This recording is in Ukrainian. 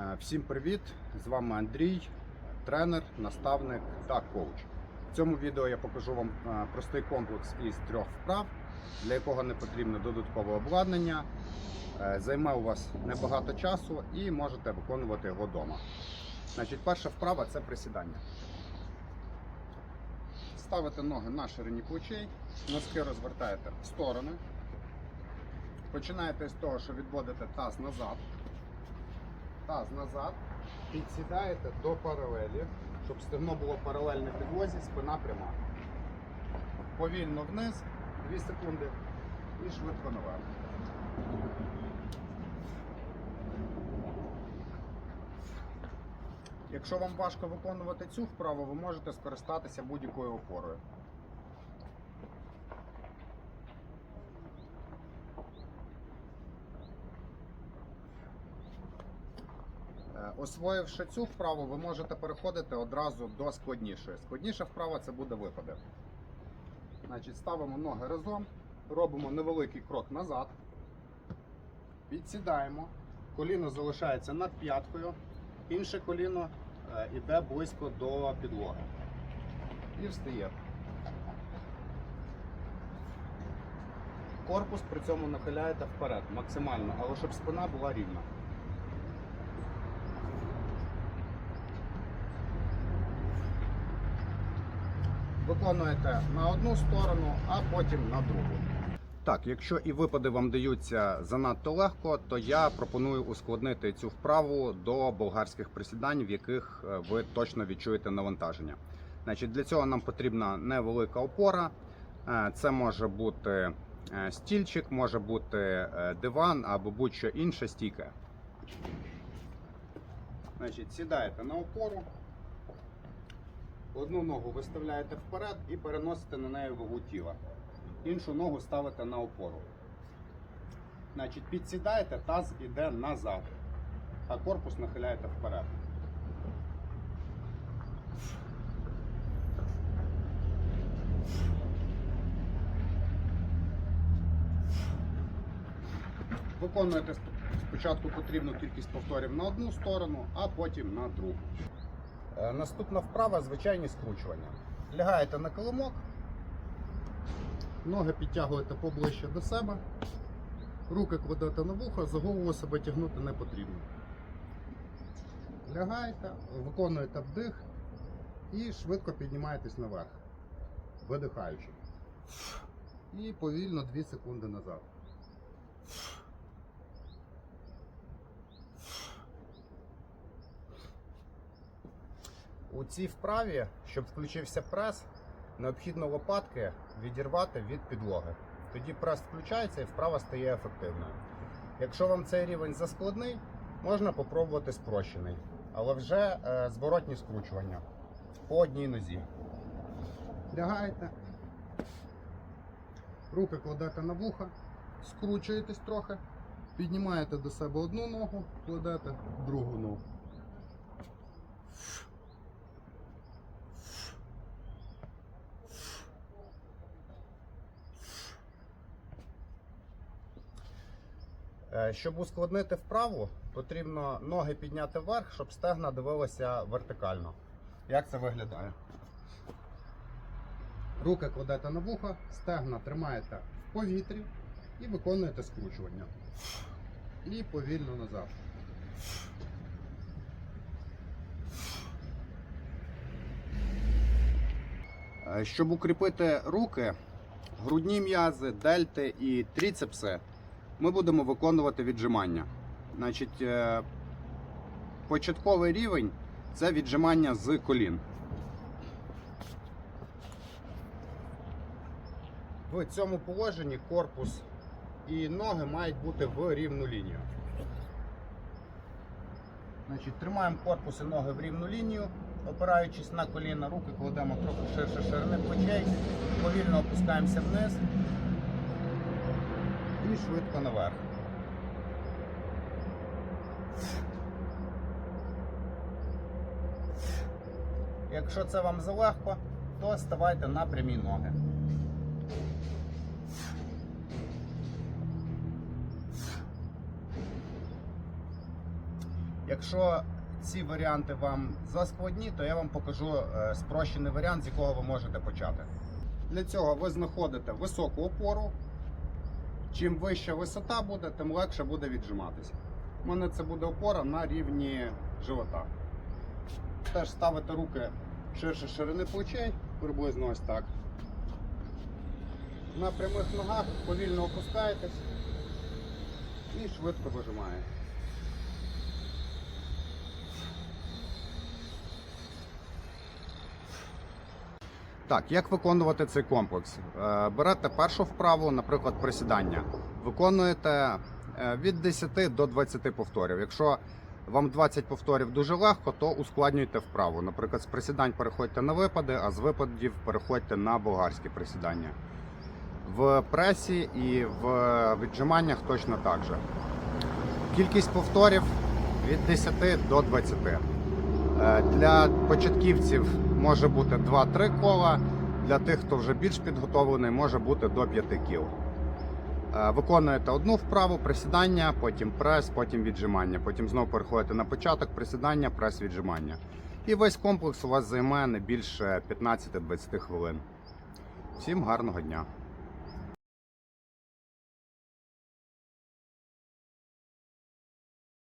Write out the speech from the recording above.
Е, Всім привіт! З вами Андрій, тренер, наставник та коуч. В цьому відео я покажу вам е, простий комплекс із трьох вправ, для якого не потрібно додаткове обладнання. Е, Займе у вас небагато часу і можете виконувати його вдома. Значить, перша вправа це присідання. Ставите ноги на ширині плечей, носки розвертаєте в сторони. Починаєте з того, що відводите таз назад таз назад, підсідаєте до паралелі, щоб стегно було паралельне підлозі, спина пряма. Повільно вниз, 2 секунди і швидко наверх. Якщо вам важко виконувати цю вправу, ви можете скористатися будь-якою опорою. Освоївши цю вправу, ви можете переходити одразу до складнішої. Складніша вправа це буде випади. Значить, ставимо ноги разом, робимо невеликий крок назад, підсідаємо, коліно залишається над п'яткою, інше коліно е, йде близько до підлоги. І встає. Корпус при цьому нахиляєте вперед максимально, але щоб спина була рівна. Виконуєте на одну сторону, а потім на другу. Так, якщо і випади вам даються занадто легко, то я пропоную ускладнити цю вправу до болгарських присідань, в яких е, ви точно відчуєте навантаження. Значить, для цього нам потрібна невелика опора. Е, Це може бути е, стільчик, може бути диван або будь-що інше стійке. Значить, сідаєте на опору. Одну ногу виставляєте вперед і переносите на неї вагу тіла. Іншу ногу ставите на опору. Значить, підсідаєте, таз іде назад, а корпус нахиляєте вперед. Виконуєте спочатку потрібну кількість повторів на одну сторону, а потім на другу. Е, Наступна вправа звичайні скручування. Лягаєте на килимок, ноги підтягуєте поближче до себе, руки кладете на вухо, за голову себе тягнути не потрібно. Лягаєте, виконуєте вдих і швидко піднімаєтесь наверх, видихаючи. І повільно 2 секунди назад. У цій вправі, щоб включився прес, необхідно лопатки відірвати від підлоги. Тоді прес включається і вправа стає ефективною. Якщо вам цей рівень заскладний, можна попробувати спрощений, але вже е, зворотні скручування по одній нозі. Лягаєте, руки кладете на вуха, скручуєтесь трохи, піднімаєте до себе одну ногу, кладете другу ногу. Щоб ускладнити вправу, потрібно ноги підняти вверх, щоб стегна дивилися вертикально. Як це виглядає? Руки кладете на вуха, стегна тримаєте в повітрі і виконуєте скручування. І повільно назад. Е, Щоб укріпити руки, грудні м'язи, дельти і тріцепси, ми будемо виконувати віджимання. Значить, е, початковий рівень це віджимання з колін. В цьому положенні корпус і ноги мають бути в рівну лінію. Значить, тримаємо корпус і ноги в рівну лінію, опираючись на коліна, руки кладемо трохи ширше ширини плечей, повільно опускаємося вниз і швидко наверх. Якщо це вам залегко, то ставайте на прямі ноги. Якщо ці варіанти вам заскладні, то я вам покажу е, спрощений варіант, з якого ви можете почати. Для цього ви знаходите високу опору. Чим вища висота буде, тим легше буде віджиматися. У мене це буде опора на рівні живота. Теж ставите руки ширше ширини плечей, приблизно ось так. На прямих ногах повільно опускаєтесь і швидко вижимаєте. Так, як виконувати цей комплекс? Е, Берете першу вправу, наприклад, присідання. Виконуєте е, від 10 до 20 повторів. Якщо вам 20 повторів дуже легко, то ускладнюйте вправу. Наприклад, з присідань переходьте на випади, а з випадів переходьте на болгарські присідання. В пресі і в віджиманнях точно так же. Кількість повторів від 10 до 20. Е, Для початківців може бути 2-3 кола. Для тих, хто вже більш підготовлений, може бути до 5 кіл. Е, Виконуєте одну вправу, присідання, потім прес, потім віджимання. Потім знову переходите на початок, присідання, прес, віджимання. І весь комплекс у вас займе не більше 15-20 хвилин. Всім гарного дня!